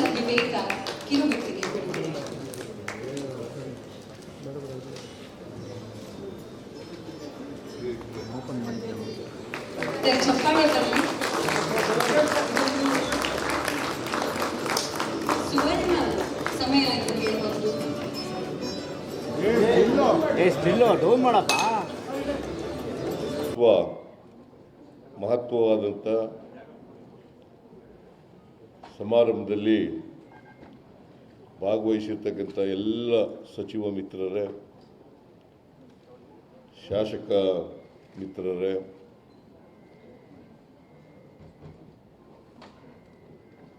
ಸಾಮಾನ್ಯವಾಗಿ ವೇಗ ಕಿಲೋಮೀಟರ್ಗೆ ಬಿಡುತ್ತದೆ ಸುವರ್ಣ ಸಮಯ ಮಹತ್ವವಾದಂಥ ಸಮಾರಂಭದಲ್ಲಿ ಭಾಗವಹಿಸಿರ್ತಕ್ಕಂಥ ಎಲ್ಲ ಸಚಿವ ಮಿತ್ರರೇ ಶಾಸಕ ಮಿತ್ರರೇ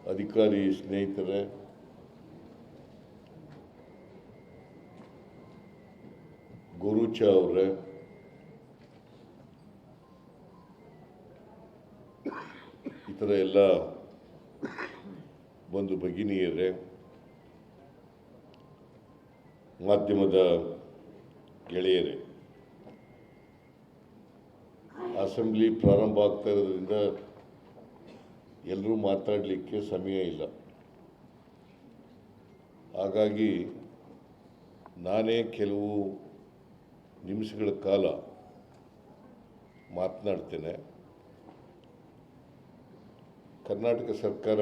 ಅಧಿಕಾರಿ ಸ್ನೇಹಿತರೇ ಗುರುಚ ಅವರೇ ಇತರ ಎಲ್ಲ ಬಂಧು ಭಗಿನಿಯರೇ ಮಾಧ್ಯಮದ ಗೆಳೆಯರೇ. ಅಸೆಂಬ್ಲಿ ಪ್ರಾರಂಭ ಆಗ್ತಾ ಇರೋದ್ರಿಂದ ಎಲ್ಲರೂ ಮಾತಾಡಲಿಕ್ಕೆ ಸಮಯ ಇಲ್ಲ. ಹಾಗಾಗಿ ನಾನೇ ಕೆಲವು ನಿಮಿಷಗಳ ಕಾಲ ಮಾತನಾಡ್ತೇನೆ. ಕರ್ನಾಟಕ ಸರ್ಕಾರ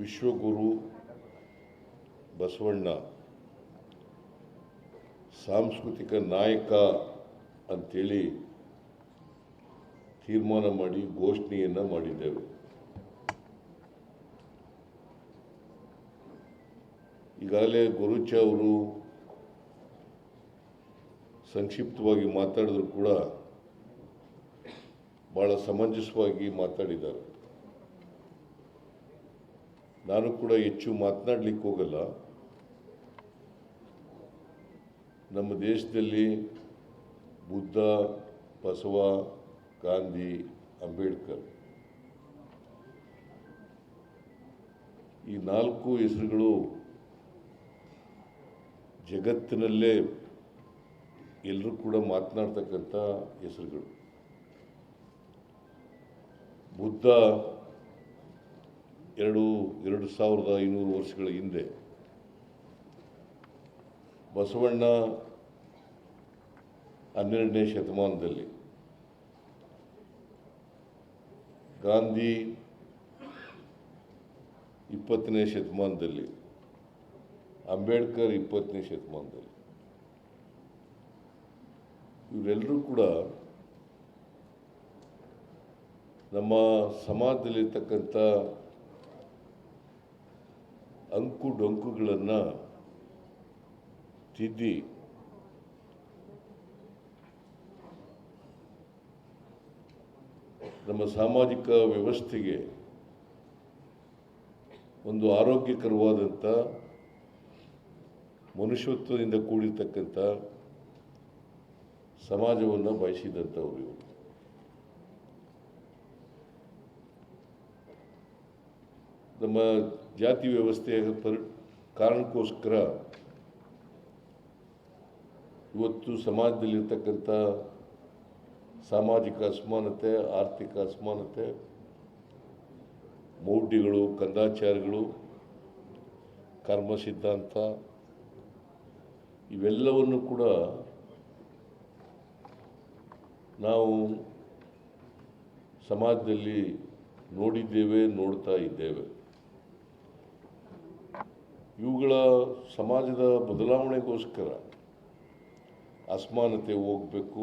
ವಿಶ್ವಗುರು ಬಸವಣ್ಣ, ಸಾಂಸ್ಕೃತಿಕ ನಾಯಕ ಅಂಥೇಳಿ ತೀರ್ಮಾನ ಮಾಡಿ ಘೋಷಣೆಯನ್ನು ಮಾಡಿದ್ದೇವೆ. ಈಗಾಗಲೇ ಗುರುಚ ಅವರು ಸಂಕ್ಷಿಪ್ತವಾಗಿ ಮಾತಾಡಿದ್ರು ಕೂಡ ಭಾಳ ಸಮಂಜಸವಾಗಿ ಮಾತಾಡಿದ್ದಾರೆ. ನಾನು ಕೂಡ ಹೆಚ್ಚು ಮಾತನಾಡಲಿಕ್ಕೆ ಹೋಗಲ್ಲ. ನಮ್ಮ ದೇಶದಲ್ಲಿ ಬುದ್ಧ, ಬಸವ, ಗಾಂಧಿ, ಅಂಬೇಡ್ಕರ್. ಈ ನಾಲ್ಕು ಹೆಸರುಗಳು ಜಗತ್ತಿನಲ್ಲೇ ಎಲ್ಲರೂ ಕೂಡ ಮಾತನಾಡ್ತಕ್ಕಂಥ ಹೆಸರುಗಳು. ಬುದ್ಧ ಎರಡು ಎರಡು ಸಾವಿರದ ಐನೂರು ವರ್ಷಗಳ ಹಿಂದೆ ಬಸವಣ್ಣ ಹನ್ನೆರಡನೇ ಶತಮಾನದಲ್ಲಿ ಗಾಂಧಿ ಇಪ್ಪತ್ತನೇ ಶತಮಾನದಲ್ಲಿ, ಅಂಬೇಡ್ಕರ್ ಇಪ್ಪತ್ತನೇ ಶತಮಾನದಲ್ಲಿ. ಇವರೆಲ್ಲರೂ ಕೂಡ ನಮ್ಮ ಸಮಾಜದಲ್ಲಿರ್ತಕ್ಕಂಥ ಅಂಕು ಡೊಂಕುಗಳನ್ನು ತಿದ್ದಿ ನಮ್ಮ ಸಾಮಾಜಿಕ ವ್ಯವಸ್ಥೆಗೆ ಒಂದು ಆರೋಗ್ಯಕರವಾದಂಥ ಮನುಷ್ಯತ್ವದಿಂದ ಕೂಡಿರ್ತಕ್ಕಂಥ ಸಮಾಜವನ್ನು ಬಯಸಿದಂಥವ್ರು ಇವರು. ನಮ್ಮ ಜಾತಿ ವ್ಯವಸ್ಥೆಯ ಪರಿ, ಕಾರಣಕ್ಕೋಸ್ಕರ ಇವತ್ತು ಸಮಾಜದಲ್ಲಿರ್ತಕ್ಕಂಥ ಸಾಮಾಜಿಕ ಅಸಮಾನತೆ, ಆರ್ಥಿಕ ಅಸಮಾನತೆ, ಮೌಢ್ಯಗಳು, ಕಂದಾಚಾರಗಳು, ಕರ್ಮ ಸಿದ್ಧಾಂತ, ಇವೆಲ್ಲವನ್ನು ಕೂಡ ನಾವು ಸಮಾಜದಲ್ಲಿ ನೋಡಿದ್ದೇವೆ, ನೋಡ್ತಾ ಇದ್ದೇವೆ. ಇವುಗಳ ಸಮಾಜದ ಬದಲಾವಣೆಗೋಸ್ಕರ ಅಸಮಾನತೆ ಹೋಗಬೇಕು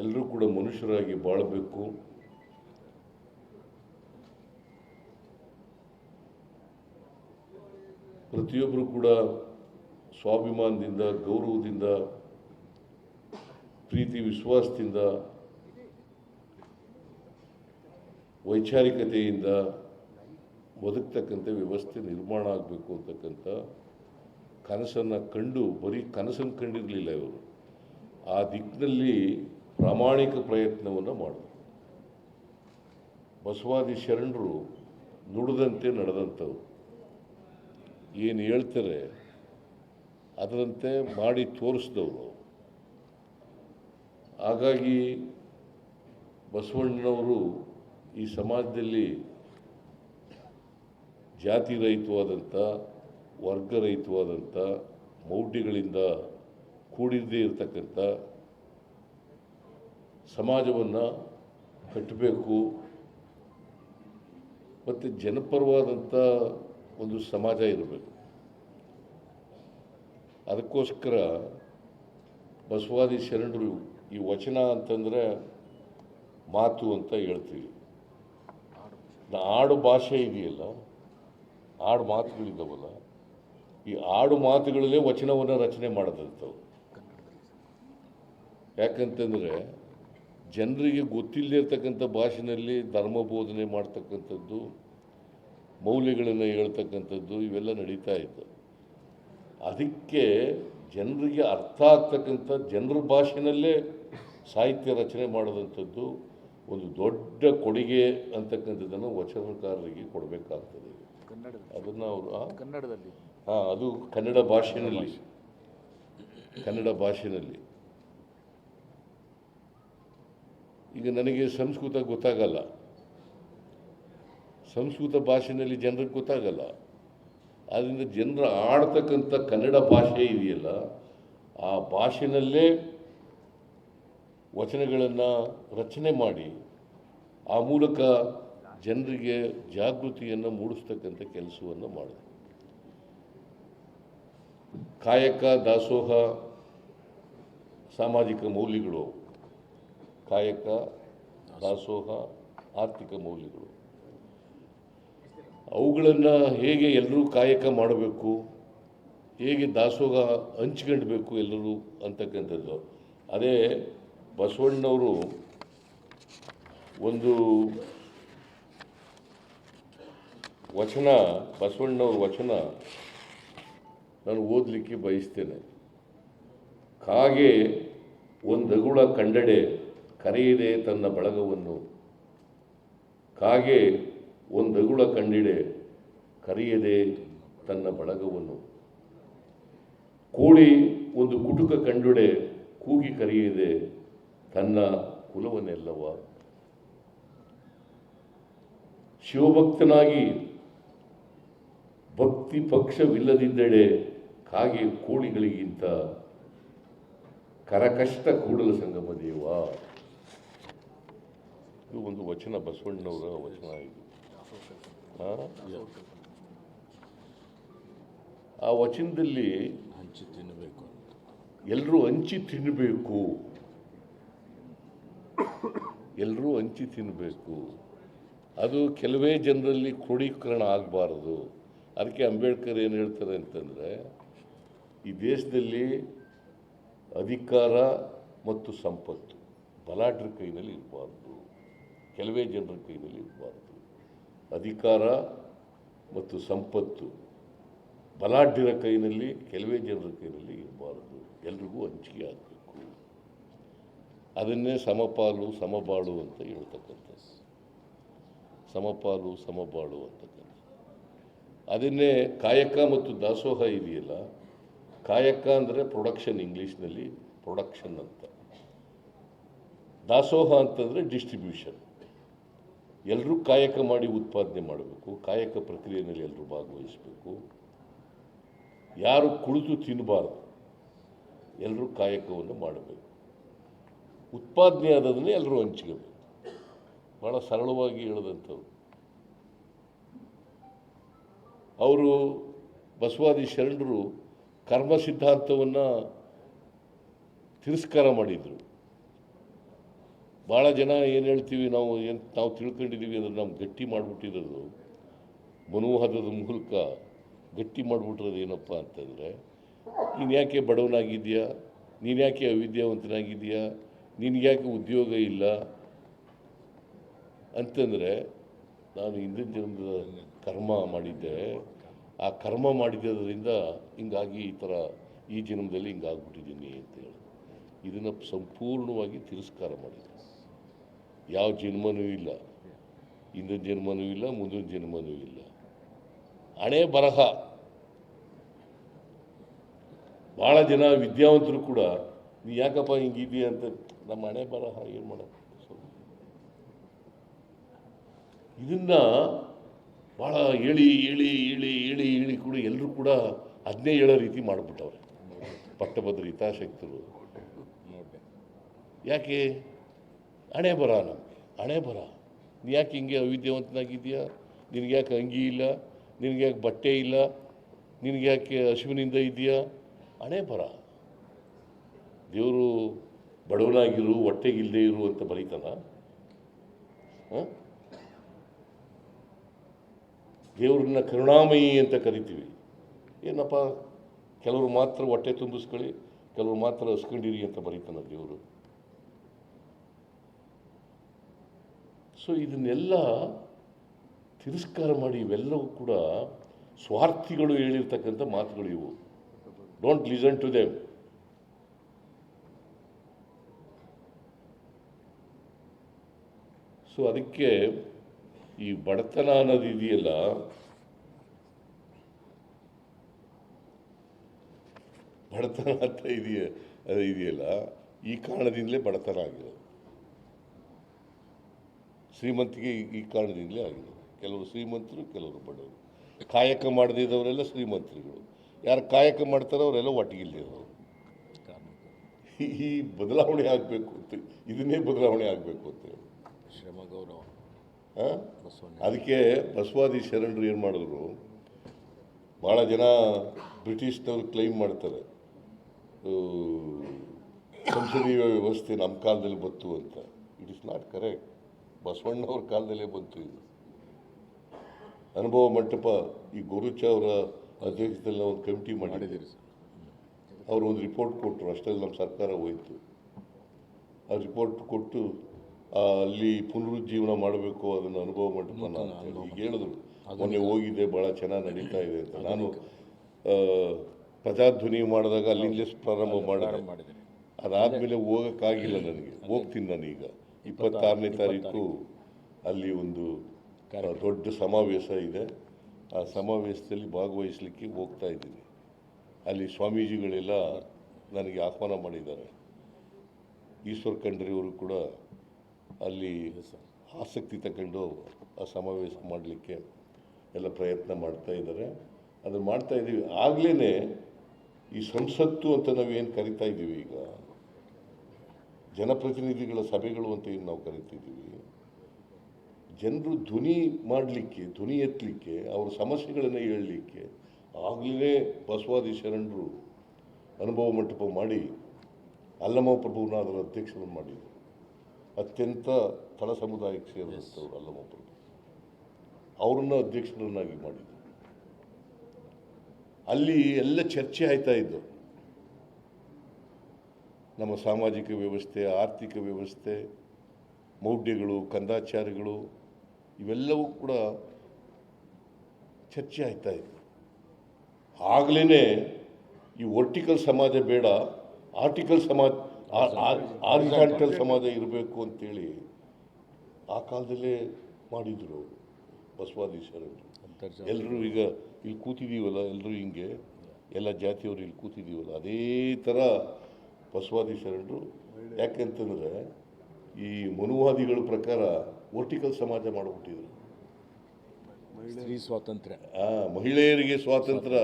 ಎಲ್ಲರೂ ಕೂಡ ಮನುಷ್ಯರಾಗಿ ಬಾಳಬೇಕು. ಪ್ರತಿಯೊಬ್ಬರು ಕೂಡ ಸ್ವಾಭಿಮಾನದಿಂದ, ಗೌರವದಿಂದ, ಪ್ರೀತಿ, ವಿಶ್ವಾಸದಿಂದ, ವೈಚಾರಿಕತೆಯಿಂದ ಬದುಕ್ತಕ್ಕಂಥ ವ್ಯವಸ್ಥೆ ನಿರ್ಮಾಣ ಆಗಬೇಕು ಅಂತಕ್ಕಂಥ ಕನಸನ್ನು ಕಂಡು, ಬರೀ ಕನಸನ್ನು ಕಂಡಿರಲಿಲ್ಲ ಇವರು. ಆ ದಿಕ್ಕಿನಲ್ಲಿ ಪ್ರಾಮಾಣಿಕ ಪ್ರಯತ್ನವನ್ನು ಮಾಡಿದ್ರು ಬಸವಾದಿ ಶರಣರು ನುಡಿದಂತೆ ನಡೆದಂಥವ್ರು. ಏನು ಹೇಳ್ತಾರೆ, ಅದರಂತೆ ಮಾಡಿ ತೋರಿಸಿದವರು. ಹಾಗಾಗಿ ಬಸವಣ್ಣನವರು ಈ ಸಮಾಜದಲ್ಲಿ ಜಾತಿ ರಹಿತವಾದಂಥ ವರ್ಗರಹಿತವಾದಂಥ, ಮೌಢ್ಯಗಳಿಂದ ಕೂಡಿದ್ದೇ ಇರತಕ್ಕಂಥ ಸಮಾಜವನ್ನು ಕಟ್ಟಬೇಕು. ಮತ್ತು ಜನಪರವಾದಂಥ ಒಂದು ಸಮಾಜ ಇರಬೇಕು. ಅದಕ್ಕೋಸ್ಕರ ಬಸವಾದಿ ಶರಣರು ಈ ವಚನ ಅಂತಂದರೆ ಮಾತು ಅಂತ ಹೇಳ್ತೀವಿ. ಆಡು ಭಾಷೆ ಇದೆಯಲ್ಲ? ಆಡು ಮಾತುಗಳಿದ್ದವಲ್ಲ ಈ ಆಡು ಮಾತುಗಳಲ್ಲೇ ವಚನವನ್ನು ರಚನೆ ಮಾಡದಿರ್ತವೆ. ಯಾಕಂತಂದರೆ ಜನರಿಗೆ ಗೊತ್ತಿಲ್ಲದಿರ್ತಕ್ಕಂಥ ಭಾಷೆಯಲ್ಲಿ ಧರ್ಮ ಬೋಧನೆ ಮಾಡ್ತಕ್ಕಂಥದ್ದು, ಮೌಲ್ಯಗಳನ್ನು ಹೇಳ್ತಕ್ಕಂಥದ್ದು ಇವೆಲ್ಲ ನಡೀತಾ ಇತ್ತು. ಅದಕ್ಕೆ ಜನರಿಗೆ ಅರ್ಥ ಆಗ್ತಕ್ಕಂಥ ಜನರ ಭಾಷೆನಲ್ಲೇ ಸಾಹಿತ್ಯ ರಚನೆ ಮಾಡೋದಂಥದ್ದು ಒಂದು ದೊಡ್ಡ ಕೊಡುಗೆ ಅಂತಕ್ಕಂಥದ್ದನ್ನು ವಚನಕಾರರಿಗೆ ಕೊಡಬೇಕಾಗ್ತದೆ. ಅದನ್ನು ಅವರು ಕನ್ನಡದಲ್ಲಿ. ಹಾಂ ಅದು ಕನ್ನಡ ಭಾಷೆನಲ್ಲಿ. ಕನ್ನಡ ಭಾಷೆಯಲ್ಲಿ ಈಗ ನನಗೆ ಸಂಸ್ಕೃತ ಗೊತ್ತಾಗಲ್ಲ. ಸಂಸ್ಕೃತ ಭಾಷೆಯಲ್ಲಿ ಜನರಿಗೆ ಗೊತ್ತಾಗಲ್ಲ. ಆದ್ದರಿಂದ ಜನರು ಆಡ್ತಕ್ಕಂಥ ಕನ್ನಡ ಭಾಷೆ ಇದೆಯಲ್ಲ ಆ ಭಾಷೆನಲ್ಲೇ ವಚನಗಳನ್ನು ರಚನೆ ಮಾಡಿ ಆ ಮೂಲಕ ಜನರಿಗೆ ಜಾಗೃತಿಯನ್ನು ಮೂಡಿಸ್ತಕ್ಕಂಥ ಕೆಲಸವನ್ನು ಮಾಡಿದೆ. ಕಾಯಕ, ದಾಸೋಹ, ಸಾಮಾಜಿಕ ಮೌಲ್ಯಗಳು. ಕಾಯಕ, ದಾಸೋಹ, ಆರ್ಥಿಕ ಮೌಲ್ಯಗಳು. ಅವುಗಳನ್ನು ಹೇಗೆ ಎಲ್ಲರೂ ಕಾಯಕ ಮಾಡಬೇಕು? ಹೇಗೆ ದಾಸೋಹ ಹಂಚ್ಕೊಂಡ್ಬೇಕು ಎಲ್ಲರೂ ಅಂತಕ್ಕಂಥದ್ದು. ಅದೇ ಬಸವಣ್ಣವರು ಒಂದು ವಚನ, ಬಸವಣ್ಣವ್ರ ವಚನ ನಾನು ಓದಲಿಕ್ಕೆ ಬಯಸ್ತೇನೆ. ಕಾಗೆ ಒಂದಗುಳ ಕಂಡಡೆ ಕರೆಯಿದೆ ತನ್ನ ಬಳಗವನ್ನು. ಕಾಗೆ ಒಂದಗುಳ ಕಂಡಿಡೆ ಕರೆಯದೆ ತನ್ನ ಬಳಗವನ್ನು. ಕೋಳಿ ಒಂದು ಕುಟುಕ ಕಂಡುಡೆ ಕೂಗಿ ಕರೆಯದೆ ತನ್ನ ಕುಲವನ್ನೆಲ್ಲವ. ಶಿವಭಕ್ತನಾಗಿ ಭಕ್ತಿ ಪಕ್ಷವಿಲ್ಲದಿದ್ದೆಡೆ ಕಾಗೆ ಕೋಳಿಗಳಿಗಿಂತ ಕರಕಷ್ಟ ಕೂಡಲ ಸಂಗಮ ದೇವ. ಇದು ಒಂದು ವಚನ ಬಸವಣ್ಣವರ ವಚನ ಇದು. ಆ? ವಚನದಲ್ಲಿ ಹಂಚಿ ತಿನ್ನಬೇಕು ಎಲ್ಲರೂ ಹಂಚಿ ತಿನ್ನಬೇಕು ಎಲ್ಲರೂ ಹಂಚಿ ತಿನ್ನಬೇಕು ಅದು ಕೆಲವೇ ಜನರಲ್ಲಿ ಕ್ರೋಢೀಕರಣ ಆಗಬಾರದು. ಅದಕ್ಕೆ ಅಂಬೇಡ್ಕರ್ ಏನು ಹೇಳ್ತಾರೆ ಅಂತಂದರೆ, ಈ ದೇಶದಲ್ಲಿ ಅಧಿಕಾರ ಮತ್ತು ಸಂಪತ್ತು ಬಲಾಢ್ಯರ ಕೈನಲ್ಲಿ ಇರಬಾರ್ದು. ಕೆಲವೇ ಜನರ ಕೈನಲ್ಲಿ ಇರಬಾರ್ದು. ಅಧಿಕಾರ ಮತ್ತು ಸಂಪತ್ತು ಬಲಾಢ್ಯರ ಕೈನಲ್ಲಿ, ಕೆಲವೇ ಜನರ ಕೈನಲ್ಲಿ ಇರಬಾರ್ದು. ಎಲ್ರಿಗೂ ಹಂಚಿಕೆ ಆಗಬೇಕು. ಅದನ್ನೇ ಸಮಪಾಲು, ಸಮಬಾಳು ಅಂತ ಹೇಳ್ತಕ್ಕಂಥದ್ದು. ಸಮಪಾಲು, ಸಮಬಾಳು ಅಂತಕ್ಕಂಥ ಅದನ್ನೇ ಕಾಯಕ ಮತ್ತು ದಾಸೋಹ ಇದೆಯಲ್ಲ? ಕಾಯಕ ಅಂದರೆ ಪ್ರೊಡಕ್ಷನ್ ಇಂಗ್ಲೀಷ್ನಲ್ಲಿ ಪ್ರೊಡಕ್ಷನ್ ಅಂತ. ದಾಸೋಹ ಅಂತಂದರೆ ಡಿಸ್ಟ್ರಿಬ್ಯೂಷನ್ ಎಲ್ಲರೂ ಕಾಯಕ ಮಾಡಿ ಉತ್ಪಾದನೆ ಮಾಡಬೇಕು, ಕಾಯಕ ಪ್ರಕ್ರಿಯೆಯಲ್ಲಿ ಎಲ್ಲರೂ ಭಾಗವಹಿಸಬೇಕು. ಯಾರು ಕುಳಿತು ತಿನ್ನಬಾರ್ದು ಎಲ್ಲರೂ ಕಾಯಕವನ್ನು ಮಾಡಬೇಕು. ಉತ್ಪಾದನೆ ಆದದನ್ನೇ ಎಲ್ಲರೂ ಹಂಚ್ಕೋಬೇಕು ಭಾಳ ಸರಳವಾಗಿ ಹೇಳಿದಂಥವ್ರು. ಅವರು ಬಸವಾದಿ ಶರಣರು ಕರ್ಮ ಸಿದ್ಧಾಂತವನ್ನು ತಿರಸ್ಕಾರ ಮಾಡಿದರು. ಭಾಳ ಜನ ಏನು ಹೇಳ್ತೀವಿ ನಾವು ಏನು ನಾವು ತಿಳ್ಕೊಂಡಿದ್ದೀವಿ ಅದನ್ನು ನಾವು ಗಟ್ಟಿ ಮಾಡಿಬಿಟ್ಟಿರೋದು ಮನೋಹರದ ಮೂಲಕ ಗಟ್ಟಿ ಮಾಡ್ಬಿಟ್ರೋದು ಏನಪ್ಪ ಅಂತಂದರೆ, ನೀನು ಯಾಕೆ ಬಡವನಾಗಿದೆಯಾ ನೀನು ಯಾಕೆ ಅವಿದ್ಯಾವಂತನಾಗಿದೆಯಾ ನಿನಗೆ ಯಾಕೆ ಉದ್ಯೋಗ ಇಲ್ಲ? ಅಂತಂದರೆ, ನಾನು ಹಿಂದಿನ ಜನ್ಮದ ಕರ್ಮ ಮಾಡಿದ್ದೆ. ಆ ಕರ್ಮ ಮಾಡಿದ್ದರಿಂದ ಹಿಂಗಾಗಿ ಈ ಥರ ಈ ಜನ್ಮದಲ್ಲಿ ಹಿಂಗಾಗ್ಬಿಟ್ಟಿದ್ದೀನಿ ಅಂತೇಳಿ ಇದನ್ನು ಸಂಪೂರ್ಣವಾಗಿ ತಿರಸ್ಕಾರ ಮಾಡಿದೆ ಯಾವ ಜನ್ಮನೂ ಇಲ್ಲ. ಹಿಂದಿನ ಜನ್ಮನೂ ಇಲ್ಲ, ಮುಂದಿನ ಜನ್ಮನೂ ಇಲ್ಲ. ಹಣೆ ಬರಹ. ಭಾಳ ಜನ ವಿದ್ಯಾವಂತರು ಕೂಡ, ನೀ ಯಾಕಪ್ಪ ಹಿಂಗಿದೆಯಾ ಅಂತ? ನಮ್ಮ ಹಣೆ ಬರಹ ಏನು ಮಾಡೋದು? ಇದನ್ನ ಭಾಳ ಹೇಳಿ ಹೇಳಿ ಹೇಳಿ ಹೇಳಿ ಹೇಳಿ ಕೂಡ ಎಲ್ಲರೂ ಕೂಡ ಅದನ್ನೇ ಹೇಳೋ ರೀತಿ ಮಾಡಿಬಿಟ್ಟವ್ರೆ. ಪಟ್ಟಭದ್ರ ಹಿತಾಸಕ್ತರು. ಯಾಕೆ? ಹಣೆ ಬರ ನಮಗೆ, ಹಣೆ ಬರ. ನೀ ಯಾಕೆ ಹಿಂಗೆ ಅವಿದ್ಯಾವಂತನಾಗಿದೆಯಾ ನಿನಗೆ ಯಾಕೆ ಅಂಗಿ ಇಲ್ಲ? ನಿನಗೆ ಯಾಕೆ ಬಟ್ಟೆ ಇಲ್ಲ? ನಿನಗೆ ಯಾಕೆ ಹಸುವಿನಿಂದ ಇದೆಯಾ ಹಣೆ ಬರ. ದೇವರು ಬಡವನಾಗಿರು ಹೊಟ್ಟೆಗಿಲ್ಲದೆ ಇರು ಅಂತ ಬರೀತಾನ? ಹ? ದೇವ್ರನ್ನ ಕರುಣಾಮಯಿ ಅಂತ ಕರಿತೀವಿ. ಏನಪ್ಪ? ಕೆಲವರು ಮಾತ್ರ ಹೊಟ್ಟೆ ತುಂಬಿಸ್ಕೊಳ್ಳಿ, ಕೆಲವರು ಮಾತ್ರ ಹಸ್ಕೊಂಡಿರಿ ಅಂತ ಬರೀತಾನೆ ದೇವರು. ಸೊ ಇದನ್ನೆಲ್ಲ ತಿರಸ್ಕಾರ ಮಾಡಿ ಇವೆಲ್ಲವೂ ಕೂಡ ಸ್ವಾರ್ಥಿಗಳು ಹೇಳಿರ್ತಕ್ಕಂಥ ಮಾತುಗಳು ಇವು. Don't listen to Dev so ಅದಕ್ಕೆ ಈ ಬಡತನ ಅನ್ನೋದು ಇದೆಯಲ್ಲ, ಬಡತನ ಅಂತ ಇದೆಯ, ಅದು ಇದೆಯಲ್ಲ, ಈ ಕಾರಣದಿಂದಲೇ ಬಡತನ ಆಗಿರೋದು ಶ್ರೀಮಂತಿಗೆ ಈ- ಕಾರಣದಿಂದಲೇ ಆಗಿರೋದು ಕೆಲವರು ಶ್ರೀಮಂತರು, ಕೆಲವರು ಬಡವರು. ಕಾಯಕ ಮಾಡದಿದ್ದವರೆಲ್ಲ ಶ್ರೀಮಂತರುಗಳು. ಯಾರು ಕಾಯಕ ಮಾಡ್ತಾರೋ ಅವರೆಲ್ಲ ಒಟ್ಟಿಗಿಲ್ಲದವರು ಈ- ಬದಲಾವಣೆ ಆಗಬೇಕು ಅಂತ, ಇದನ್ನೇ ಬದಲಾವಣೆ ಆಗಬೇಕು ಅಂತ ಹೇಳಿ. ಶ್ರಮ ಗೌರವ ಅದಕ್ಕೆ ಬಸವಾದಿ ಶರಣರು ಏನು ಮಾಡಿದ್ರು? ಭಾಳ ಜನ ಬ್ರಿಟಿಷ್ನವ್ರು ಕ್ಲೈಮ್ ಮಾಡ್ತಾರೆ. ಸಂಸದೀಯ ವ್ಯವಸ್ಥೆ ನಮ್ಮ ಕಾಲದಲ್ಲಿ ಬಂತು ಅಂತ. ಇಟ್ ಇಸ್ ನಾಟ್ ಕರೆಕ್ಟ್ ಬಸವಣ್ಣವ್ರ ಕಾಲದಲ್ಲೇ ಬಂತು ಇದು. ಅನುಭವ ಮಂಟಪ ಈ ಗುರುಚ ಅವರ ಅಧ್ಯಕ್ಷತೆಯಲ್ಲಿ ನಾವು ಒಂದು ಕಮಿಟಿ ಮಾಡಿದ್ದೀವಿ ಅವರು ಒಂದು ರಿಪೋರ್ಟ್ ಕೊಟ್ಟರು ಅಷ್ಟರಲ್ಲಿ ನಮ್ಮ ಸರ್ಕಾರ ಹೋಯಿತು. ಆ ರಿಪೋರ್ಟ್ ಕೊಟ್ಟು ಅಲ್ಲಿ ಪುನರುಜ್ಜೀವನ ಮಾಡಬೇಕು ಅದನ್ನು ಅನುಭವ ಮಂಟಪನ ನಾನು ಈಗ ಹೇಳಿದ್ರು ಮೊನ್ನೆ ಹೋಗಿದ್ದೆ ಭಾಳ ಚೆನ್ನಾಗಿ ನಡೀತಾ ಇದೆ ಅಂತ. ನಾನು ಪ್ರಜಾಧ್ವನಿ ಮಾಡಿದಾಗ ಅಲ್ಲಿಂದಲೇ ಪ್ರಾರಂಭ ಮಾಡಿದೆ. ಅದಾದ್ಮೇಲೆ ಹೋಗೋಕ್ಕಾಗಿಲ್ಲ ನನಗೆ. ಹೋಗ್ತೀನಿ ನಾನೀಗ ಇಪ್ಪತ್ತಾರನೇ ತಾರೀಕು ಅಲ್ಲಿ ಒಂದು ದೊಡ್ಡ ಸಮಾವೇಶ ಇದೆ. ಆ ಸಮಾವೇಶದಲ್ಲಿ ಭಾಗವಹಿಸಲಿಕ್ಕೆ ಹೋಗ್ತಾ ಇದ್ದೀನಿ. ಅಲ್ಲಿ ಸ್ವಾಮೀಜಿಗಳೆಲ್ಲ ನನಗೆ ಆಹ್ವಾನ ಮಾಡಿದ್ದಾರೆ. ಈಶ್ವರ್ ಖಂಡ್ರೆಯವರು ಕೂಡ ಅಲ್ಲಿ ಆಸಕ್ತಿ ತಗೊಂಡು ಆ ಸಮಾವೇಶ ಮಾಡಲಿಕ್ಕೆ ಎಲ್ಲ ಪ್ರಯತ್ನ ಮಾಡ್ತಾ ಇದ್ದಾರೆ. ಅದನ್ನು ಮಾಡ್ತಾ ಇದ್ದೀವಿ. ಆಗಲೇ ಈ ಸಂಸತ್ತು ಅಂತ ನಾವೇನು ಕರಿತಾ ಇದ್ದೀವಿ ಈಗ? ಜನಪ್ರತಿನಿಧಿಗಳ ಸಭೆಗಳು ಅಂತ ಏನು ನಾವು ಕರಿತಿದ್ದೀವಿ? ಜನರು ಧ್ವನಿ ಮಾಡಲಿಕ್ಕೆ, ಧ್ವನಿ ಎತ್ತಲಿಕ್ಕೆ ಅವ್ರ ಸಮಸ್ಯೆಗಳನ್ನು ಹೇಳಲಿಕ್ಕೆ ಆಗಲೇ ಬಸವಾದಿ ಶರಣರು ಅನುಭವ ಮಂಟಪ ಮಾಡಿ ಅಲ್ಲಮ ಪ್ರಭುವನ್ನ ಅದರ ಅಧ್ಯಕ್ಷರನ್ನು ಮಾಡಿದರು. ಅತ್ಯಂತ ತಳ ಸಮುದಾಯಕ್ಕೆ ಸೇರಿದಂಥವ್ರು ಅಲ್ಲ ಪ್ರಭು ಅವರನ್ನ ಅಧ್ಯಕ್ಷರನ್ನಾಗಿ ಮಾಡಿದ್ರು. ಅಲ್ಲಿ ಎಲ್ಲ ಚರ್ಚೆ ಆಯ್ತಾ ಇದ್ದು. ನಮ್ಮ ಸಾಮಾಜಿಕ ವ್ಯವಸ್ಥೆ ಆರ್ಥಿಕ ವ್ಯವಸ್ಥೆ ಮೌಢ್ಯಗಳು ಕಂದಾಚಾರಗಳು ಇವೆಲ್ಲವೂ ಕೂಡ ಚರ್ಚೆ ಆಯ್ತಾ ಇತ್ತು ಆಗಲೇ ಈ ವರ್ಟಿಕಲ್ ಸಮಾಜ ಬೇಡ ಆರ್ಟಿಕಲ್ ಸಮಾಜ ಆರಿಜಾಂಟಲ್ ಸಮಾಜ ಇರಬೇಕು ಅಂತೇಳಿ ಆ ಕಾಲದಲ್ಲೇ ಮಾಡಿದರು ಅವರು ಬಸವಾದಿ ಶರಣರು ಎಲ್ಲರೂ ಈಗ ಇಲ್ಲಿ ಕೂತಿದ್ದೀವಲ್ಲ ಎಲ್ಲರೂ ಹಿಂಗೆ. ಎಲ್ಲ ಜಾತಿಯವರು ಇಲ್ಲಿ ಕೂತಿದ್ದೀವಲ್ಲ ಅದೇ ಥರ ಬಸವಾದಿ ಶರಣರು ಯಾಕೆಂತಂದರೆ ಈ ಮನುವಾದಿಗಳ ಪ್ರಕಾರ ವರ್ಟಿಕಲ್ ಸಮಾಜ ಮಾಡಿಬಿಟ್ಟಿದ್ರು. ಸ್ತ್ರೀ ಸ್ವಾತಂತ್ರ್ಯ. ಮಹಿಳೆಯರಿಗೆ ಸ್ವಾತಂತ್ರ್ಯ.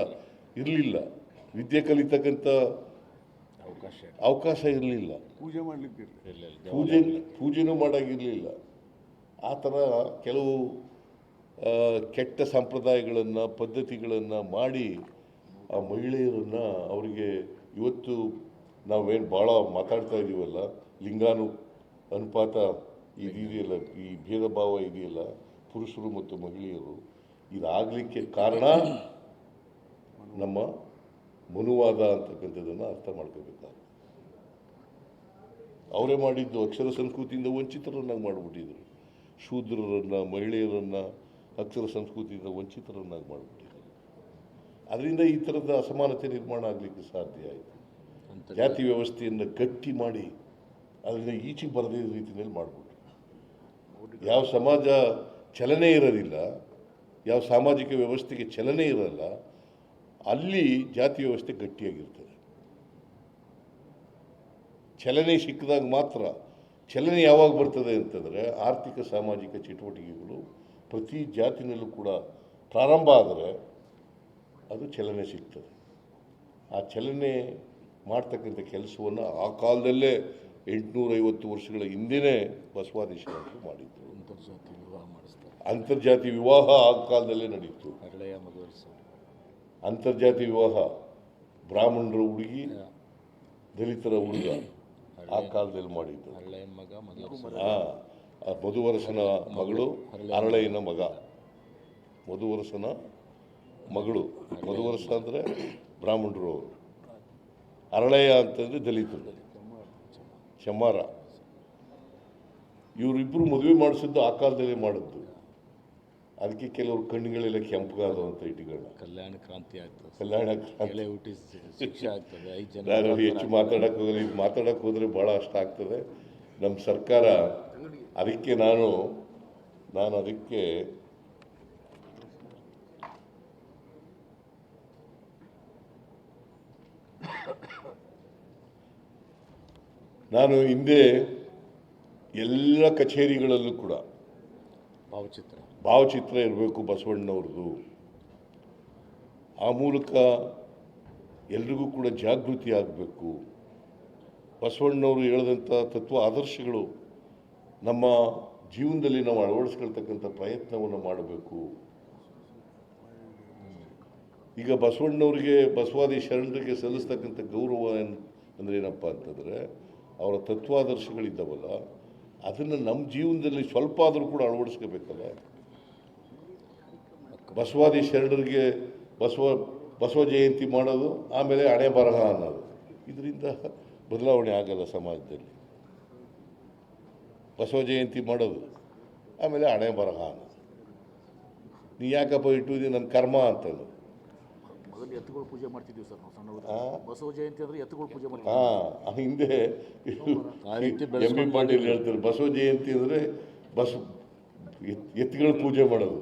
ಇರಲಿಲ್ಲ. ವಿದ್ಯೆ ಕಲಿತಕ್ಕಂಥ ಅವಕಾಶ ಅವಕಾಶ ಇರಲಿಲ್ಲ. ಪೂಜೆ ಮಾಡಲಿಕ್ಕೆ ಪೂಜೆ ಪೂಜೆನೂ ಮಾಡಾಗಿರಲಿಲ್ಲ. ಆ ಥರ ಕೆಲವು ಕೆಟ್ಟ ಸಂಪ್ರದಾಯಗಳನ್ನು ಪದ್ಧತಿಗಳನ್ನು ಮಾಡಿ ಆ ಮಹಿಳೆಯರನ್ನು ಅವರಿಗೆ ಇವತ್ತು ನಾವೇನು ಭಾಳ ಮಾತಾಡ್ತಾ ಇದ್ದೀವಲ್ಲ ಲಿಂಗಾನು ಅನುಪಾತ ಇದೆಯಲ್ಲ ಈ ಭೇದ ಭಾವ ಇದೆಯಲ್ಲ ಪುರುಷರು ಮತ್ತು ಮಹಿಳೆಯರು ಇದಾಗಲಿಕ್ಕೆ ಕಾರಣ ನಮ್ಮ ಮನುವಾದ ಅಂತಕ್ಕಂಥದ್ದನ್ನು ಅರ್ಥ ಮಾಡ್ಕೋಬೇಕಾಗ್ತದೆ ಅವರೇ ಮಾಡಿದ್ದು ಅಕ್ಷರ ಸಂಸ್ಕೃತಿಯಿಂದ ವಂಚಿತರನ್ನಾಗಿ ಮಾಡಿಬಿಟ್ಟಿದ್ರು. ಶೂದ್ರರನ್ನು ಮಹಿಳೆಯರನ್ನು ಅಕ್ಷರ ಸಂಸ್ಕೃತಿಯಿಂದ ವಂಚಿತರನ್ನಾಗಿ ಮಾಡಿಬಿಟ್ಟಿದ್ರು. ಅದರಿಂದ ಈ ಥರದ ಅಸಮಾನತೆ ನಿರ್ಮಾಣ ಆಗಲಿಕ್ಕೆ ಸಾಧ್ಯ ಆಯಿತು. ಜಾತಿ ವ್ಯವಸ್ಥೆಯನ್ನು ಗಟ್ಟಿ ಮಾಡಿ ಅದರಿಂದ ಈಚೆಗೆ ಬರದೇ ರೀತಿಯಲ್ಲಿ ಮಾಡಿಬಿಟ್ರು. ಯಾವ ಸಮಾಜ ಚಲನೆ ಇರೋದಿಲ್ಲ ಯಾವ ಸಾಮಾಜಿಕ ವ್ಯವಸ್ಥೆಗೆ ಚಲನೆ ಇರಲ್ಲ ಅಲ್ಲಿ ಜಾತಿ ವ್ಯವಸ್ಥೆ ಗಟ್ಟಿಯಾಗಿರ್ತದೆ. ಚಲನೆ ಸಿಕ್ಕಿದಾಗ ಮಾತ್ರ ಚಲನೆ ಯಾವಾಗ ಬರ್ತದೆ ಅಂತಂದರೆ ಆರ್ಥಿಕ ಸಾಮಾಜಿಕ ಚಟುವಟಿಕೆಗಳು ಪ್ರತಿ ಜಾತಿನಲ್ಲೂ ಕೂಡ ಪ್ರಾರಂಭ ಆದರೆ ಅದು ಚಲನೆ ಸಿಗ್ತದೆ. ಆ ಚಲನೆ ಮಾಡ್ತಕ್ಕಂಥ ಕೆಲಸವನ್ನು ಆ ಕಾಲದಲ್ಲೇ ಎಂಟುನೂರೈವತ್ತು ವರ್ಷಗಳ ಹಿಂದೆಯೇ ಬಸವಾದೀಶರು ಮಾಡಿದ್ರು. ಅಂತರ್ಜಾತಿ ವಿವಾಹ ಮಾಡಿಸ್ತಾರೆ. ಅಂತರ್ಜಾತಿ ವಿವಾಹ ಆ ಕಾಲದಲ್ಲೇ ನಡೆಯಿತು ಅಂತರ್ಜಾತಿ ವಿವಾಹ ಬ್ರಾಹ್ಮಣರ ಹುಡುಗಿ ದಲಿತರ ಹುಡುಗ ಆ ಕಾಲದಲ್ಲಿ ಮಾಡಿದ್ದು. ಆ ಮಧುವರಸನ ಮಗಳು ಅರಳೆಯನ ಮಗ. ಮಧುವರಸನ ಮಗಳು. ಮಧುವರಸ ಅಂದರೆ ಬ್ರಾಹ್ಮಣರು ಅವರು. ಅರಳೆಯ ಅಂತಂದರೆ ದಲಿತರು. ಚಮ್ಮಾರ. ಇವರಿಬ್ಬರು ಮದುವೆ ಮಾಡಿಸಿದ್ದು ಆ ಕಾಲದಲ್ಲಿ ಮಾಡಿದ್ದು. ಅದಕ್ಕೆ ಕೆಲವರು ಕಣ್ಣುಗಳೆಲ್ಲ ಕೆಂಪಗಾದವಂತ ಇಟ್ಟುಕೊಂಡು ಕಲ್ಯಾಣ ಕ್ರಾಂತಿ ಆಗ್ತದೆ ಕಲ್ಯಾಣ ಕ್ರಾಂತಿ. ಹುಟ್ಟಿ ಶಿಕ್ಷೆ ಆಗ್ತದೆ. ಐದು ಜನ ನಾನು ಹೆಚ್ಚು ಮಾತಾಡಕ್ಕೆ ಹೋದ್ರೆ ಇದು ಮಾತಾಡಕ್ಕೆ ಹೋದರೆ ಭಾಳ ಅಷ್ಟ ಆಗ್ತದೆ. ನಮ್ಮ ಸರ್ಕಾರ ಅದಕ್ಕೆ ನಾನು ನಾನು ಅದಕ್ಕೆ ನಾನು ಹಿಂದೆ ಎಲ್ಲ ಕಚೇರಿಗಳಲ್ಲೂ ಕೂಡ ಭಾವಚಿತ್ರ. ಭಾವಚಿತ್ರ ಇರಬೇಕು ಬಸವಣ್ಣವ್ರದ್ದು ಆ ಮೂಲಕ ಎಲ್ರಿಗೂ ಕೂಡ ಜಾಗೃತಿ ಆಗಬೇಕು. ಬಸವಣ್ಣವರು ಹೇಳಿದಂಥ ತತ್ವ ಆದರ್ಶಗಳು ನಮ್ಮ ಜೀವನದಲ್ಲಿ ನಾವು ಅಳವಡಿಸ್ಕೊಳ್ತಕ್ಕಂಥ ಪ್ರಯತ್ನವನ್ನು ಮಾಡಬೇಕು. ಈಗ ಬಸವಣ್ಣವರಿಗೆ, ಬಸವಾದಿ ಶರಣರಿಗೆ ಸಲ್ಲಿಸ್ತಕ್ಕಂಥ ಗೌರವ ಅಂದ್ರೆ ಏನಪ್ಪ ಅಂತಂದರೆ, ಅವರ ತತ್ವಾದರ್ಶಗಳಿದ್ದಾವಲ್ಲ, ಅದನ್ನು ನಮ್ಮ ಜೀವನದಲ್ಲಿ ಸ್ವಲ್ಪ ಆದರೂ ಕೂಡ ಅಳವಡಿಸ್ಕೋಬೇಕಲ್ಲ. ಬಸವಾದಿ ಶರಣರಿಗೆ ಬಸವ ಬಸವ ಜಯಂತಿ ಮಾಡೋದು ಆಮೇಲೆ ಹಣೆ ಬರಹ ಅನ್ನೋದು. ಇದರಿಂದ ಬದಲಾವಣೆ ಆಗಲ್ಲ ಸಮಾಜದಲ್ಲಿ. ಬಸವ ಜಯಂತಿ ಮಾಡೋದು ಆಮೇಲೆ ಹಣೆ ಬರಹ ಅನ್ನೋದು. ನೀ ಯಾಕಪ್ಪ ಇಟ್ಟು ನನ್ನ ಕರ್ಮ ಅಂತಂದು. ಮೊದಲು ಎತ್ತುಗಳು ಪೂಜೆ ಮಾಡ್ತಿದ್ವಿ ಸರ್ ನಾವು ಸಣ್ಣವರು. ಬಸವ ಜಯಂತಿ ಅಂದ್ರೆ ಎತ್ತುಗಳು ಪೂಜೆ ಮಾಡ್ತೀವಿ ಆ ಹಿಂದೆ ಎಂ ಬಿ ಪಾಟೀಲ್ ಹೇಳ್ತಾರೆ ಬಸವ ಜಯಂತಿ ಅಂದರೆ ಬಸ್ ಎತ್ತುಗಳು ಪೂಜೆ ಮಾಡೋದು.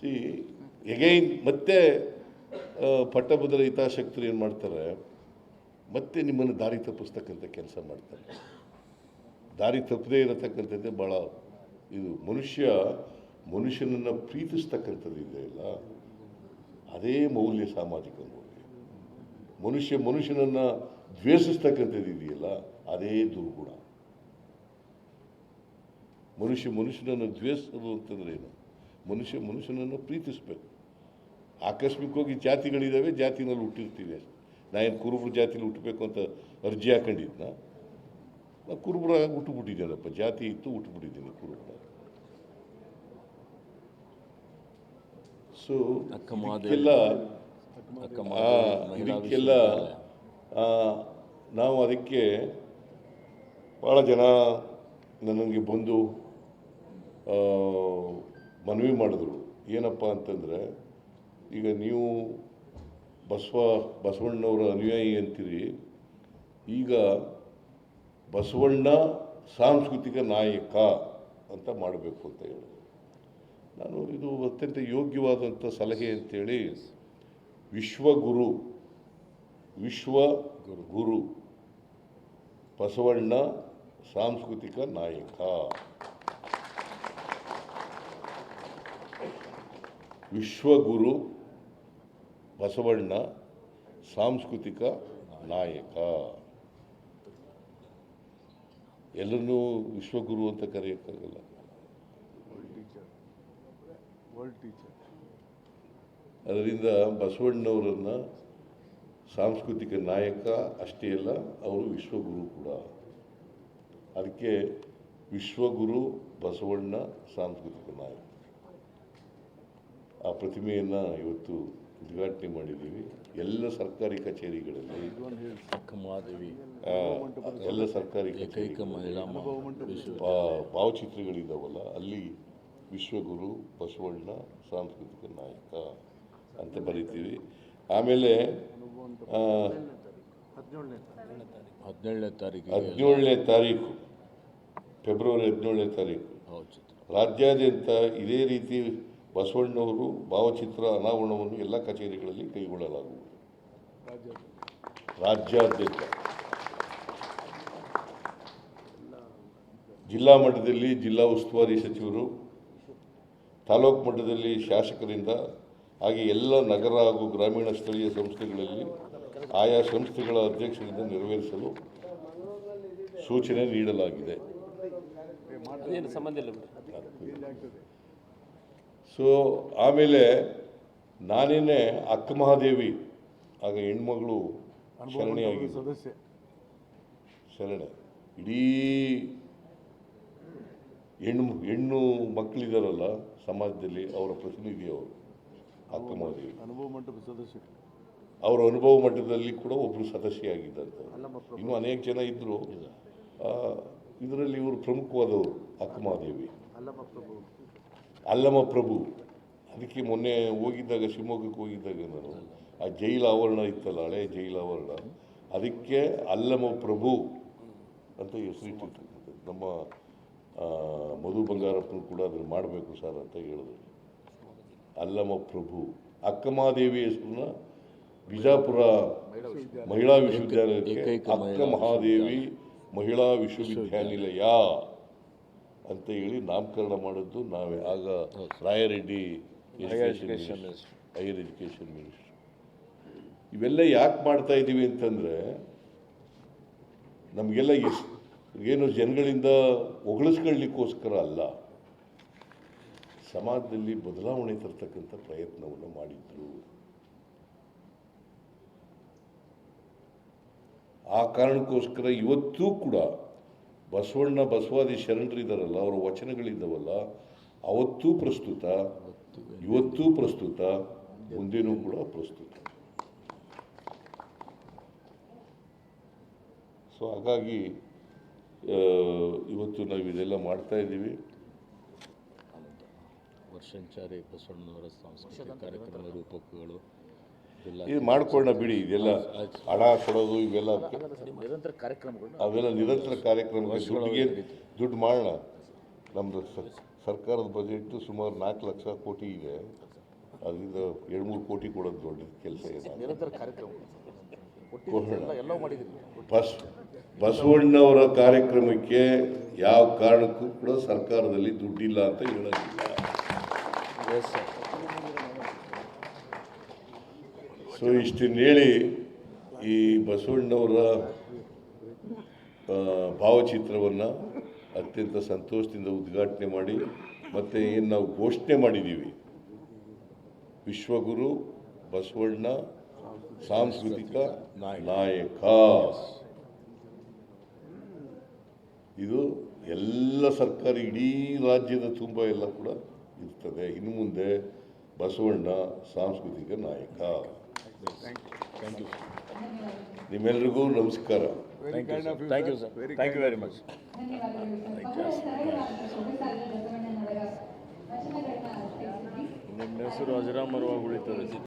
ಸಿ ಎಗೈನ್ ಮತ್ತೆ ಪಟ್ಟಭದ್ರ ಹಿತಾಸಕ್ತರು ಏನು ಮಾಡ್ತಾರೆ? ಮತ್ತೆ ನಿಮ್ಮನ್ನು ದಾರಿ ತಪ್ಪಿಸ್ತಕ್ಕಂಥ ಕೆಲಸ ಮಾಡ್ತಾರೆ. ದಾರಿ ತಪ್ಪದೇ ಇರತಕ್ಕಂಥದ್ದೇ ಭಾಳ ಇದು ಮನುಷ್ಯ, ಮನುಷ್ಯನನ್ನು ಪ್ರೀತಿಸ್ತಕ್ಕಂಥದ್ದು ಇದೆಯಲ್ಲ ಅದೇ ಮೌಲ್ಯ ಸಾಮಾಜಿಕ ಮೌಲ್ಯ. ಮನುಷ್ಯ ಮನುಷ್ಯನನ್ನು ದ್ವೇಷಿಸ್ತಕ್ಕಂಥದ್ದು ಇದೆಯಲ್ಲ? ಅದೇ ದುರ್ಗುಣ. ಮನುಷ್ಯ ಮನುಷ್ಯನನ್ನು ದ್ವೇಷಿಸೋದು ಅಂತಂದ್ರೆ ಏನು? ಮನುಷ್ಯ ಮನುಷ್ಯನನ್ನು ಪ್ರೀತಿಸಬೇಕು. ಆಕಸ್ಮಿಕವಾಗಿ ಜಾತಿಗಳಿದ್ದಾವೆ ಜಾತಿನಲ್ಲಿ ಹುಟ್ಟಿರ್ತೀವಿ ಅಷ್ಟೆ. ನಾ ಏನು ಕುರುಬರು ಜಾತಿಲಿ ಹುಟ್ಟಬೇಕು ಅಂತ ಅರ್ಜಿ ಹಾಕೊಂಡಿದ್ನ? ನಾ ಕುರುಬರ ಹುಟ್ಟುಬಿಟ್ಟಿದ್ದೀನಪ್ಪ. ಜಾತಿ ಇತ್ತು ಹುಟ್ಟುಬಿಟ್ಟಿದ್ದೀನಿ ಕುರುಬರ. ಸೊ. ಇದಕ್ಕೆಲ್ಲ ಇದಕ್ಕೆಲ್ಲ ನಾವು ಅದಕ್ಕೆ ಭಾಳ ಜನ ನನಗೆ ಬಂದು ಆ, ಮನವಿ ಮಾಡಿದ್ರು. ಏನಪ್ಪ ಅಂತಂದರೆ, ಈಗ ನೀವು ಬಸವ ಬಸವಣ್ಣವರ ಅನುಯಾಯಿ ಅಂತೀರಿ, ಈಗ ಬಸವಣ್ಣ ಸಾಂಸ್ಕೃತಿಕ ನಾಯಕ ಅಂತ ಮಾಡಬೇಕು ಅಂತ ಹೇಳಿದ್ರು. ನಾನು ಇದು ಅತ್ಯಂತ ಯೋಗ್ಯವಾದಂಥ ಸಲಹೆ ಅಂತೇಳಿ ವಿಶ್ವಗುರು ವಿಶ್ವ ಗುರು ಬಸವಣ್ಣ ಸಾಂಸ್ಕೃತಿಕ ನಾಯಕ. ವಿಶ್ವಗುರು ಬಸವಣ್ಣ ಸಾಂಸ್ಕೃತಿಕ ನಾಯಕ. ಎಲ್ಲರನ್ನೂ ವಿಶ್ವಗುರು ಅಂತ ಕರೆಯೋಕ್ಕಾಗಲ್ಲ. ಅದರಿಂದ ಬಸವಣ್ಣವರನ್ನು ಸಾಂಸ್ಕೃತಿಕ ನಾಯಕ ಅಷ್ಟೇ ಅಲ್ಲ ಅವರು ವಿಶ್ವಗುರು ಕೂಡ. ಅದಕ್ಕೆ ವಿಶ್ವಗುರು ಬಸವಣ್ಣ ಸಾಂಸ್ಕೃತಿಕ ನಾಯಕ. ಆ ಪ್ರತಿಮೆಯನ್ನು ಇವತ್ತು ಉದ್ಘಾಟನೆ ಮಾಡಿದ್ದೀವಿ. ಎಲ್ಲ ಸರ್ಕಾರಿ ಕಚೇರಿಗಳಲ್ಲಿ. ಆ, ಎಲ್ಲ ಸರ್ಕಾರಿ ಕಚೇರಿ ಭಾವಚಿತ್ರಗಳಿದ್ದಾವಲ್ಲ ಅಲ್ಲಿ ವಿಶ್ವಗುರು ಬಸವಣ್ಣ ಸಾಂಸ್ಕೃತಿಕ ನಾಯಕ ಅಂತ ಬರಿತೀವಿ. ಆಮೇಲೆ ಹದಿನೇಳನೇ ತಾರೀಕು. ಹದಿನೇಳನೇ ತಾರೀಕು ಫೆಬ್ರವರಿ ಹದಿನೇಳನೇ ತಾರೀಕು. ರಾಜ್ಯಾದ್ಯಂತ ಇದೇ ರೀತಿ ಬಸವಣ್ಣವರು ಭಾವಚಿತ್ರ ಅನಾವರಣವನ್ನು ಎಲ್ಲ ಕಚೇರಿಗಳಲ್ಲಿ ಕೈಗೊಳ್ಳಲಾಗುವುದು. ರಾಜ್ಯಾದ್ಯಂತ ಜಿಲ್ಲಾ ಮಟ್ಟದಲ್ಲಿ ಜಿಲ್ಲಾ ಉಸ್ತುವಾರಿ ಸಚಿವರು, ತಾಲೂಕು ಮಟ್ಟದಲ್ಲಿ ಶಾಸಕರಿಂದ ಹಾಗೆ ಎಲ್ಲ ನಗರ ಹಾಗೂ ಗ್ರಾಮೀಣ ಸ್ಥಳೀಯ ಸಂಸ್ಥೆಗಳಲ್ಲಿ ಆಯಾ ಸಂಸ್ಥೆಗಳ ಅಧ್ಯಕ್ಷರಿಂದ ನೆರವೇರಿಸಲು ಸೂಚನೆ ನೀಡಲಾಗಿದೆ ಅದೇನು ಸಂಬಂಧ ಇಲ್ಲ ಬಿಡಿ ಸೊ ಆಮೇಲೆ ನಾನೇನೆ ಅಕ್ಕ ಮಹಾದೇವಿ ಆಗ ಹೆಣ್ಮಗಳು ಶರಣೆಯಾಗಿ ಸದಸ್ಯ. ಶರಣೆ. ಇಡೀ ಹೆಣ್ಣು ಹೆಣ್ಣು ಮಕ್ಕಳಿದಾರಲ್ಲ ಸಮಾಜದಲ್ಲಿ ಅವರ ಪ್ರತಿನಿಧಿ ಅವರು ಅಕ್ಕಮಾದೇವಿ ಅನುಭವ ಮಂಟಪದ ಸದಸ್ಯ. ಅವರ ಅನುಭವ ಮಟ್ಟದಲ್ಲಿ ಕೂಡ ಒಬ್ಬರು ಸದಸ್ಯೆಯಾಗಿದ್ದಂಥ ಇನ್ನೂ ಅನೇಕ ಜನ ಇದ್ದರು ಇದರಲ್ಲಿ ಇವರು ಪ್ರಮುಖವಾದವರು ಅಲ್ಲಮ್ಮ ಪ್ರಭು ಅಲ್ಲಮ ಪ್ರಭು. ಅದಕ್ಕೆ ಮೊನ್ನೆ ಹೋಗಿದ್ದಾಗ ಶಿವಮೊಗ್ಗಕ್ಕೆ ಹೋಗಿದ್ದಾಗ ನಾನು ಆ ಜೈಲ ಆವರಣ ಇತ್ತಲ್ಲ ಹಳೆ ಜೈಲ ಆವರಣ ಅದಕ್ಕೆ ಅಲ್ಲಮ ಪ್ರಭು ಅಂತ ಹೆಸರಿಟ್ಟಿರ್ತಕ್ಕಂಥದ್ದು. ನಮ್ಮ ಮಧು ಬಂಗಾರಪ್ಪನು ಕೂಡ ಅದನ್ನು ಮಾಡಬೇಕು ಸರ್ ಅಂತ ಹೇಳಿದ್ರು. ಅಲ್ಲಮ ಪ್ರಭು. ಅಕ್ಕಮಹಾದೇವಿ ಹೆಸರನ್ನ ಬಿಜಾಪುರ ಮಹಿಳಾ ವಿಶ್ವವಿದ್ಯಾಲಯಕ್ಕೆ ಅಕ್ಕ ಮಹಾದೇವಿ ಮಹಿಳಾ ವಿಶ್ವವಿದ್ಯಾನಿಲಯ ಅಂತ ಹೇಳಿ ನಾಮಕರಣ ಮಾಡಿದ್ದು ನಾವೇ. ಆಗ ರಾಯರೆಡ್ಡಿ ಹೈಯರ್ ಎಜುಕೇಷನ್ ಮಿನಿಸ್ಟರ್. ಇವೆಲ್ಲ ಯಾಕೆ ಮಾಡ್ತಾ ಇದ್ದೀವಿ ಅಂತಂದರೆ ನಮಗೆಲ್ಲ ಎಸ್ ಏನು ಜನಗಳಿಂದ ಹೊಗಳಿಸ್ಕೊಳ್ಳಿಕ್ಕೋಸ್ಕರ ಅಲ್ಲ ಸಮಾಜದಲ್ಲಿ ಬದಲಾವಣೆ ತರ್ತಕ್ಕಂಥ ಪ್ರಯತ್ನವನ್ನು ಮಾಡಿದ್ರು. ಆ ಕಾರಣಕ್ಕೋಸ್ಕರ ಇವತ್ತೂ ಕೂಡ ಬಸವಣ್ಣ ಬಸವಾದಿ ಶರಣರಿದ್ದಾರಲ್ಲ ಅವರ ವಚನಗಳಿದ್ದಾವಲ್ಲ, ಅವತ್ತೂ ಪ್ರಸ್ತುತ, ಇವತ್ತೂ ಪ್ರಸ್ತುತ, ಮುಂದೇನೂ ಕೂಡ ಪ್ರಸ್ತುತ. ಸೊ ಹಾಗಾಗಿ ಇವತ್ತು ನಾವು ಇದೆಲ್ಲ ಮಾಡ್ತಾ ಇದ್ದೀವಿ. ವರ್ಷಂಚಾರಿ ಬಸವಣ್ಣನವರ ಸಾಂಸ್ಕೃತಿಕ ಕಾರ್ಯಕ್ರಮ ರೂಪಕಗಳು. ಇದು ಮಾಡ್ಕೊಳ್ಳೋಣ ಬಿಡಿ ಇದೆಲ್ಲ ಹಣ ಕೊಡೋದು ಇವೆಲ್ಲ ನಿರಂತರ ಅವೆಲ್ಲ ನಿರಂತರ ಕಾರ್ಯಕ್ರಮ ದುಡ್ಡಿಗೆ ದುಡ್ಡು ಮಾಡೋಣ. ನಮ್ಮದು ಸರ್ಕಾರದ ಬಜೆಟ್ ಸುಮಾರು ನಾಲ್ಕು ಲಕ್ಷ ಕೋಟಿ ಇದೆ. ಅದರಿಂದ ಎರಡು ಮೂರು ಕೋಟಿ ಕೊಡೋದು ದೊಡ್ಡ ಕೆಲಸ ಇದೆ ನಿರಂತರ ಬಸ್ ಬಸವಣ್ಣವರ ಕಾರ್ಯಕ್ರಮಕ್ಕೆ ಯಾವ ಕಾರಣಕ್ಕೂ ಕೂಡ ಸರ್ಕಾರದಲ್ಲಿ ದುಡ್ಡಿಲ್ಲ ಅಂತ ಹೇಳೋದಿಲ್ಲ. ಸೊ ಇಷ್ಟನ್ನು ಹೇಳಿ ಈ ಬಸವಣ್ಣವರ ಭಾವಚಿತ್ರವನ್ನು ಅತ್ಯಂತ ಸಂತೋಷದಿಂದ ಉದ್ಘಾಟನೆ ಮಾಡಿ, ಮತ್ತು ಏನು ನಾವು ಘೋಷಣೆ ಮಾಡಿದ್ದೀವಿ ವಿಶ್ವಗುರು, ಬಸವಣ್ಣ, ಸಾಂಸ್ಕೃತಿಕ ನಾಯಕ. ಇದು ಎಲ್ಲ ಸರ್ಕಾರ ಇಡೀ ರಾಜ್ಯದ ತುಂಬ ಎಲ್ಲ ಕೂಡ ಇರ್ತದೆ. ಇನ್ನು ಮುಂದೆ ಬಸವಣ್ಣ, ಸಾಂಸ್ಕೃತಿಕ ನಾಯಕ. ಥ್ಯಾಂಕ್ ಯು ನಿಮ್ಮೆಲ್ರಿಗೂ ನಮಸ್ಕಾರ. Thank you sir thank you sir thank you very much ನಿಮ್ಮ ಹೆಸರು ಅಜರಾಮರವಾಗಿ ಉಳಿತದೆ.